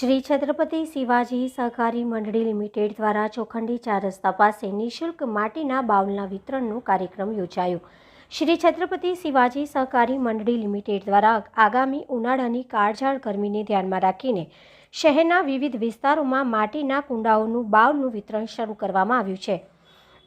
શ્રી છત્રપતિ શિવાજી સહકારી મંડળી લિમિટેડ દ્વારા ચોખંડી ચાર રસ્તા પાસે નિઃશુલ્ક માટીના બાઉલના વિતરણનો કાર્યક્રમ યોજાયો. શ્રી છત્રપતિ શિવાજી સહકારી મંડળી લિમિટેડ દ્વારા આગામી ઉનાળાની કાળઝાળ ગરમીને ધ્યાનમાં રાખીને શહેરના વિવિધ વિસ્તારોમાં માટીના કુંડાઓનું બાઉલનું વિતરણ શરૂ કરવામાં આવ્યું છે.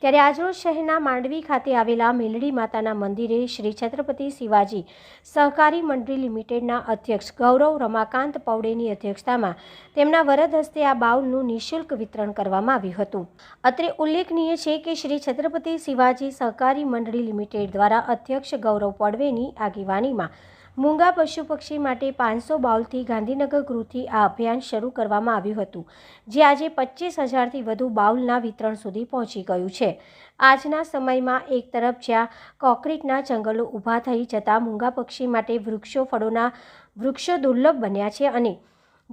ત્યારે આજરોજ શહેરના માંડવી ખાતે આવેલા મેલડી માતાના મંદિરે શ્રી છત્રપતિ શિવાજી સહકારી મંડળી લિમિટેડના અધ્યક્ષ ગૌરવ રમાકાંત પૌડેની અધ્યક્ષતામાં તેમના વરદ હસ્તે આ બાઉલનું નિઃશુલ્ક વિતરણ કરવામાં આવ્યું હતું. અત્રે ઉલ્લેખનીય છે કે શ્રી છત્રપતિ શિવાજી સહકારી મંડળી લિમિટેડ દ્વારા અધ્યક્ષ ગૌરવ પડવેની આગેવાનીમાં મૂંગા પશુ પક્ષી માટે પાંચસો બાઉલથી ગાંધીનગર ગૃહથી આ અભિયાન શરૂ કરવામાં આવ્યું હતું, જે આજે પચીસ હજારથી વધુ બાઉલના વિતરણ સુધી પહોંચી ગયું છે. આજના સમયમાં એક તરફ જ્યાં કોન્ક્રીટના જંગલો ઊભા થઈ જતા મૂંગા પક્ષી માટે વૃક્ષો ફળોના વૃક્ષો દુર્લભ બન્યા છે અને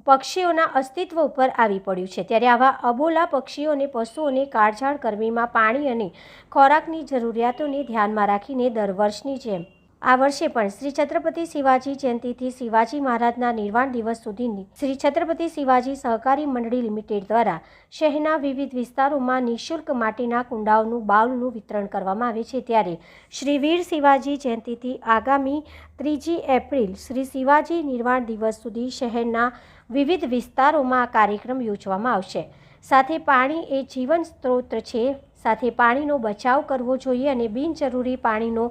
પક્ષીઓના અસ્તિત્વ ઉપર આવી પડ્યું છે. ત્યારે આવા અબોલા પક્ષીઓ અને પશુઓને કાળઝાળ ગરમીમાં પાણી અને ખોરાકની જરૂરિયાતોને ધ્યાનમાં રાખીને દર વર્ષની જેમ આ વર્ષે પણ શ્રી છત્રપતિ શિવાજી જયંતિથી શિવાજી મહારાજના નિર્વાણ દિવસ સુધીની શ્રી છત્રપતિ શિવાજી સહકારી મંડળી લિમિટેડ દ્વારા શહેરના વિવિધ વિસ્તારોમાં નિઃશુલ્ક માટીના કુંડાઓનું બાઉલનું વિતરણ કરવામાં આવે છે ત્યારે શ્રી વીર શિવાજી જયંતિથી આગામી ત્રીજી એપ્રિલ શ્રી શિવાજી નિર્વાણ દિવસ સુધી શહેરના વિવિધ વિસ્તારોમાં આ કાર્યક્રમ યોજવામાં આવશે. સાથે પાણી એ જીવન સ્ત્રોત છે. સાથે પાણીનો બચાવ કરવો જોઈએ અને બિનજરૂરી પાણીનો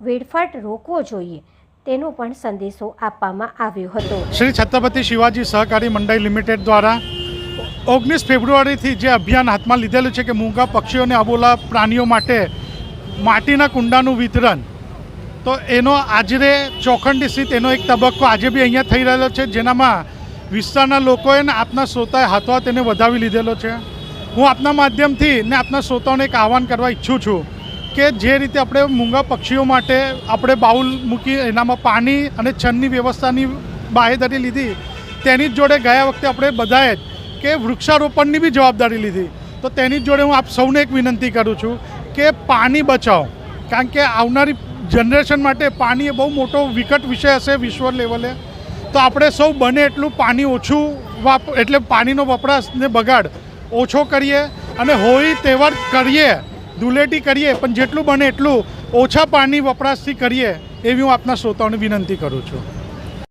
વેડફાટ રોકવો જોઈએ તેનો પણ સંદેશો આપવામાં આવ્યો હતો. શ્રી છત્રપતિ શિવાજી સહકારી મંડળ લિમિટેડ દ્વારા ઓગણીસ ફેબ્રુઆરીથી જે અભિયાન હાથમાં લીધેલું છે કે મૂંગા પક્ષીઓ અને અબોલા પ્રાણીઓ માટે માટીના કુંડાનું વિતરણ, તો એનો આજરે ચોખંડી સ્થિત એનો એક તબક્કો આજે બી અહીંયા થઈ રહેલો છે, જેનામાં વિસ્તારના લોકોએ ને આપના શ્રોતાએ હાથો તેને વધાવી લીધેલો છે. હું આપના માધ્યમથી ને આપના શ્રોતાઓને એક આહવાન કરવા ઈચ્છું છું કે જે રીતે આપણે મૂંગા પક્ષીઓ માટે આપણે બાઉલ મૂકી એનામાં પાણી અને છનની વ્યવસ્થાની બાહેધરી લીધી, તેની જ જોડે ગયા વખતે આપણે બધાએ જ કે વૃક્ષારોપણની બી જવાબદારી લીધી. તો તેની જ જોડે હું આપ સૌને એક વિનંતી કરું છું કે પાણી બચાવો, કારણ કે આવનારી જનરેશન માટે પાણી એ બહુ મોટો વિકટ વિષય હશે વિશ્વ લેવલે. તો આપણે સૌ બને એટલું પાણી ઓછું વાપ, એટલે પાણીનો વપરાશ ને બગાડ ઓછો કરીએ અને હોળી તહેવાર કરીએ ધૂળેટી કરીએ, પણ જેટલું બને એટલું ઓછા પાણી વપરાશથી કરીએ, એવી હું આપના શ્રોતાઓને વિનંતી કરું છું.